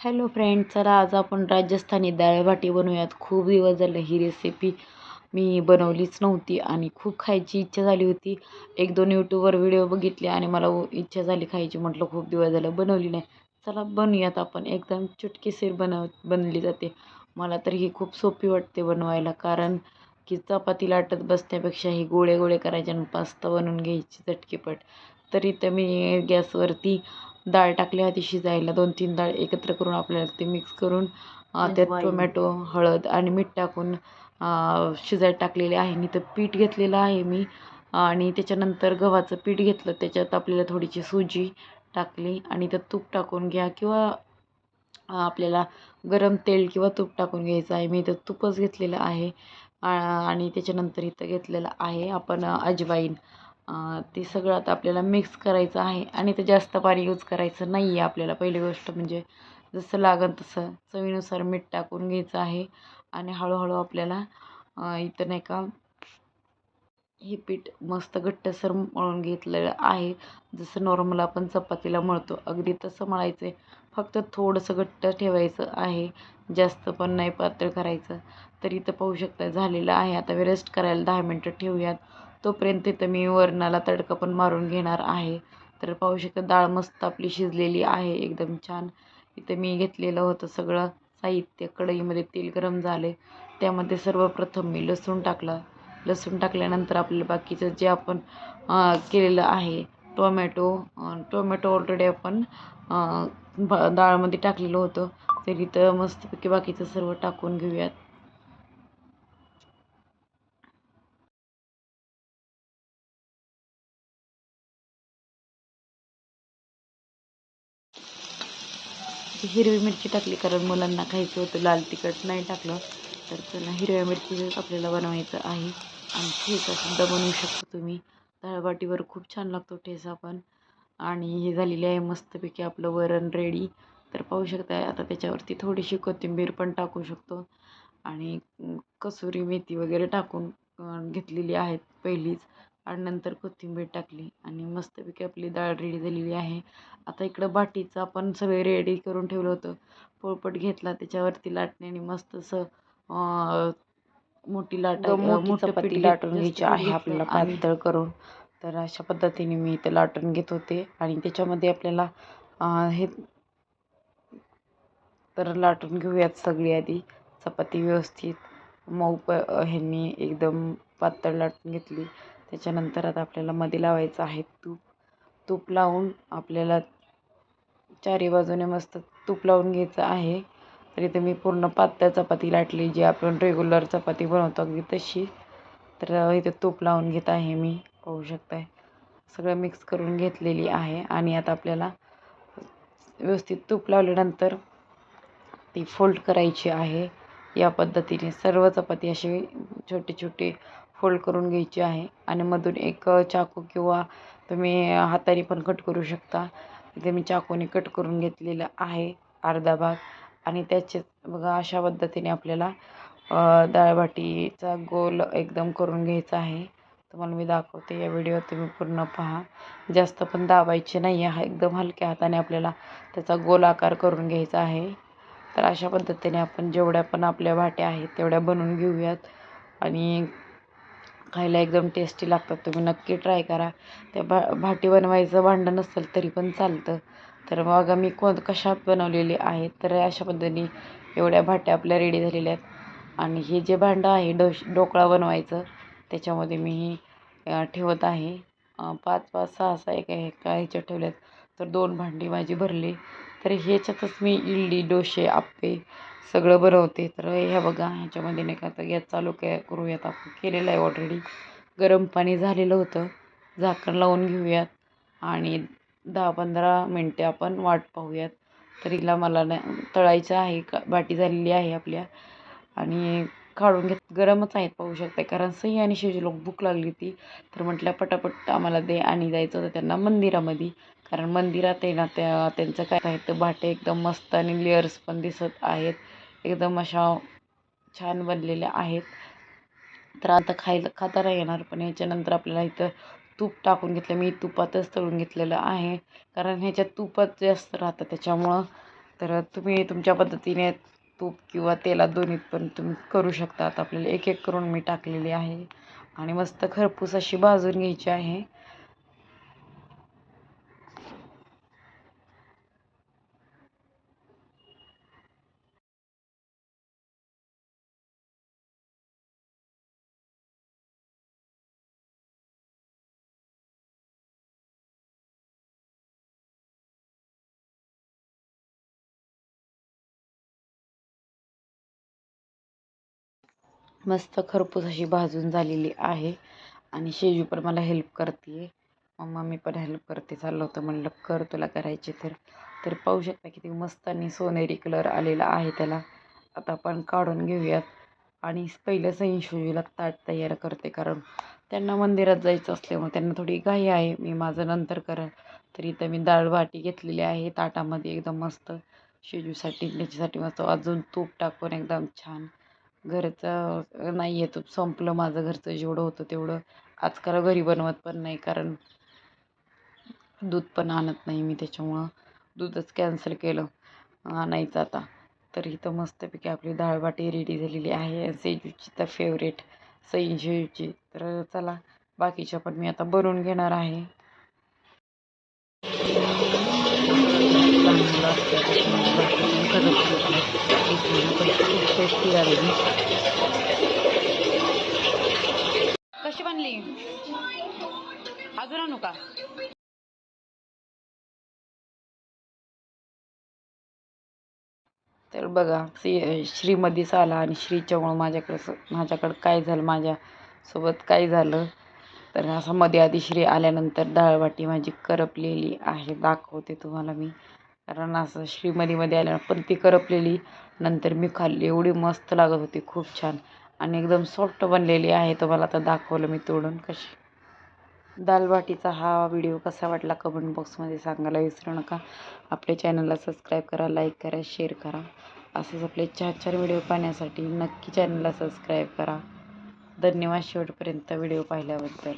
Hello friend चला आज आपण राजस्थानी डाळभाटी बनवूयात. खूप दिवस झालं ही रेसिपी मी बनवलीच नव्हती आणि खूप खायची इच्छा झाली होती. एक दोन यूट्यूबवर व्हिडिओ बघितले आणि मला उ- इच्छा झाली खायची. म्हटलं खूप दिवस झालं बनवली नाही. चला बनवूयात आपण. एकदम चुटकीसर बनव बनली जाते. मला तर ही खूप सोपी वाटते बनवायला कारण की चपाती लाटत बसण्यापेक्षा ही गोळे गोळे करायचे आणि पास्ता बनवून घ्यायची चटकीपट. तर इथं मी गॅसवरती डाळ टाकली होती शिजायला दोन तीन डाळ एकत्र करून आपल्याला ते मिक्स करून त्यात. टोमॅटो हळद आणि मीठ टाकून शिजायला टाकलेले आहे. आणि इथं पीठ घेतलेलं आहे मी. आणि त्याच्यानंतर गव्हाचं पीठ घेतलं त्याच्यात आपल्याला थोडीशी सुजी टाकली. आणि त्यात तूप टाकून घ्या किंवा आपल्याला गरम तेल किंवा तूप टाकून घ्यायचं आहे. मी इथं तूपच घेतलेलं आहे. आणि त्याच्यानंतर इथं घेतलेलं आहे आपण अजवाईन. ते सगळं आता आपल्याला मिक्स करायचं आहे आणि ते जास्त पाणी यूज करायचं नाही आहे आपल्याला. पहिली गोष्ट म्हणजे जसं लागेल तसं चवीनुसार मीठ टाकून घ्यायचं आहे आणि हळूहळू आपल्याला इथं नाही का हे पीठ मस्त घट्टसर मळून घेतलेलं आहे. जसं नॉर्मल आपण चपातीला मळतो. अगदी तसं मळायचं आहे. फक्त थोडंसं घट्ट ठेवायचं आहे. जास्त पण नाही पातळ करायचं. तर इथं पाहू शकता झालेलं आहे. आता वेरेस्ट रेस्ट करायला दहा मिनटं ठेवूयात. तोपर्यंत इथं मी वरणाला तडका पण मारून घेणार आहे. तर पाहू शकता डाळ मस्त आपली शिजलेली आहे एकदम छान. इथं मी घेतलेलं होतं सगळं साहित्य कढईमध्ये तेल गरम झाले त्यामध्ये सर्वप्रथम मी लसूण टाकला. लसूण टाकल्यानंतर आपलं बाकीचं जे आपण केलेलं आहे टोमॅटो टोमॅटो ऑलरेडी आपण डाळमध्ये टाकलेलं होतं. तर इथं मस्तपैकी बाकीचं सर्व टाकून घेऊयात. हिरवी मिरची टाकली कारण मुलांना खायचं होतं लाल तिखट नाही टाकलं. तर चला हिरव्या मिरची आपल्याला बनवायचं आहे. आणि ठेचासुद्धा बनवू शकतो तुम्ही. डाळबाटीवर खूप छान लागतो ठेचा पण आणि हे झालेले आहे मस्तपैकी आपलं वरण रेडी तर पाहू शकता आता त्याच्यावरती थोडीशी कोथिंबीर पण टाकू शकतो. आणि कसुरी मेथी वगैरे टाकून घेतलेली आहेत पहिलीच. आणि नंतर कोथिंबीर टाकली आणि मस्तपैकी आपली डाळ रेडी झालेली आहे. आता इकडं बाटीचं आपण सगळे रेडी करून ठेवलं होतं. पोळपट घेतला त्याच्यावरती लाटण्याने मस्त असं मोठी लाट मोठी चपाती लाटून घ्यायची आहे आपल्याला पातळ करून. तर अशा पद्धतीने मी इथं लाटून घेत होते. आणि त्याच्यामध्ये आपल्याला हे तर लाटून घेऊयात सगळी आधी. चपाती व्यवस्थित. मऊ प ह्यांनी एकदम पातळ लाटून घेतली. त्याच्यानंतर आता आपल्याला मध्ये लावायचं आहे तूप. तूप लावून आपल्याला चारी बाजूने मस्त तूप लावून घ्यायचं आहे. तर इथे मी पूर्ण पातळ चपाती लाटली जी आपण रेग्युलर चपाती बनवतो अगदी तशी. तर इथे तूप लावून घेत आहे मी पाहू शकताय. सगळं मिक्स करून घेतलेली आहे. आणि आता आपल्याला व्यवस्थित तूप लावल्यानंतर ती फोल्ड करायची आहे. या पद्धतीने सर्व चपाती असे छोटे छोटे फोल्ड करून घ्यायची आहे. आणि मधून एक चाकू किंवा तुम्ही हाताने पण कट करू शकता. इथे मी चाकूने कट करून घेतलेलं आहे अर्धा भाग. आणि त्याचे बघा अशा पद्धतीने आपल्याला डाळबाटीचा गोल एकदम करून घ्यायचा आहे. तुम्हाला मी दाखवते या व्हिडिओ तुम्ही पूर्ण पहा. जास्त पण दाबायचे नाही आहे एकदम हलक्या हाताने आपल्याला त्याचा गोल आकार करून घ्यायचा आहे. तर अशा पद्धतीने आपण जेवढ्या पण आपल्या भाट्या आहेत तेवढ्या बनवून घेऊयात. आणि खायला एकदम टेस्टी लागतात. तुम्ही नक्की ट्राय करा. त्या भा भाटी बनवायचं भांडं नसेल तरी पण चालतं. तर मग मी कोण कशात बनवलेली आहेत तर अशा पद्धतीने एवढ्या भाट्या आपल्या रेडी झालेल्या आहेत. आणि हे जे भांडं आहे डोश ढोकळा बनवायचं त्याच्यामध्ये मी ही ठेवत आहे. पाच पाच सहा सहा एका एका ह्याच्यात ठेवल्यात. तर दोन भांडी माझी भरली. तर ह्याच्यातच मी इडली डोसे आप्पे सगळं बनवते तर ह्या बघा ह्याच्यामध्ये नाही का तर गॅस चालू के करूयात आपण. केलेलं आहे ऑलरेडी गरम पाणी झालेलं होतं. झाकण लावून घेऊयात. आणि दहा पंधरा मिनटे आपण वाट पाहूयात. तर हिला मला ना तळायचं आहे का बाटी झालेली आहे आपल्या. आणि काढून घेत गरमच आहेत पाहू शकता कारण सई आणि शिवजी लोक भूक लागली होती. तर म्हटलं पटापट आम्हाला दे आणि जायचं होतं त्यांना मंदिरामध्ये. कारण मंदिरात आहे ना त्या त्यांचं काय आहे तर भाटे एकदम मस्त आणि लेअर्स पण दिसत आहेत. एकदम अशा छान बनलेल्या आहेत. तर आता खायला खाता नाही येणार पण ह्याच्यानंतर आपल्याला इथं तूप टाकून घेतलं. मी तुपातच तळून घेतलेलं आहे. कारण ह्याच्यात तुपच जास्त राहतं त्याच्यामुळं. तर तुम्ही तुमच्या पद्धतीने तूप किंवा तेलात दोन्हीत पण तुम्ही करू शकतात. आपल्याला एक एक करून मी टाकलेली आहे. आणि मस्त खरपूस अशी भाजून घ्यायची आहे. मस्त खरपूस अशी भाजून झालेली आहे. आणि शेजू पण मला हेल्प करते मम्मा मी पण हेल्प करते. चाललं होतं म्हणलं कर तुला करायचे तर. तर पाहू शकता किती मस्त आणि सोनेरी कलर आलेला आहे त्याला. आता आपण काढून घेऊयात. आणि पहिलं सई शेजूला ताट तयार करते कारण त्यांना मंदिरात जायचं असल्यामुळे त्यांना थोडी घाई आहे. मी माझं नंतर करेन. तर इथं मी डाळ वाटी घेतलेली आहे. ताटामध्ये एकदम मस्त शेजूसाठी त्याच्यासाठी मस्त अजून तूप टाकून एकदम छान घरचं नाही आहे संपलं माझं घरचं जेवढं होतं तेवढं. आजकाल घरी बनवत पण नाही कारण दूध पण आणत नाही मी त्याच्यामुळं. दूधच कॅन्सल केलं आणायचं आता. तर इथं मस्तपैकी आपली डाळबाटी रेडी झालेली आहे. सेजूची तर फेवरेट सई तर चला बाकीच्या पण मी आता बनवून घेणार आहे. टेस्टी लागली कशी बनली? अजून आणू का? तर बघा श्री श्रीमधीचा आला आणि श्रीच्यामुळं माझ्याकडं माझ्याकडं काय झालं माझ्यासोबत काय झालं? तर असं मध्ये आधी श्री आल्यानंतर डाळवाटी माझी करपलेली आहे दाखवते तुम्हाला मी. कारण असं श्रीमधीमध्ये आल्यानंतर पण ती करपलेली. नंतर मी खाल्ली. एवढी मस्त लागत होती. खूप छान. आणि एकदम सॉफ्ट बनलेली आहे. तुम्हाला आता दाखवलं मी तोडून कशी. दालबाटीचा हा व्हिडिओ कसा वाटला कमेंट बॉक्समध्ये सांगायला विसरू नका. आपल्या चॅनलला सबस्क्राईब करा लाईक करा शेअर करा. असेच आपले चार चार व्हिडिओ पाहण्यासाठी नक्की चॅनलला सबस्क्राईब करा. धन्यवाद शेवटपर्यंत व्हिडिओ पाहिल्याबद्दल.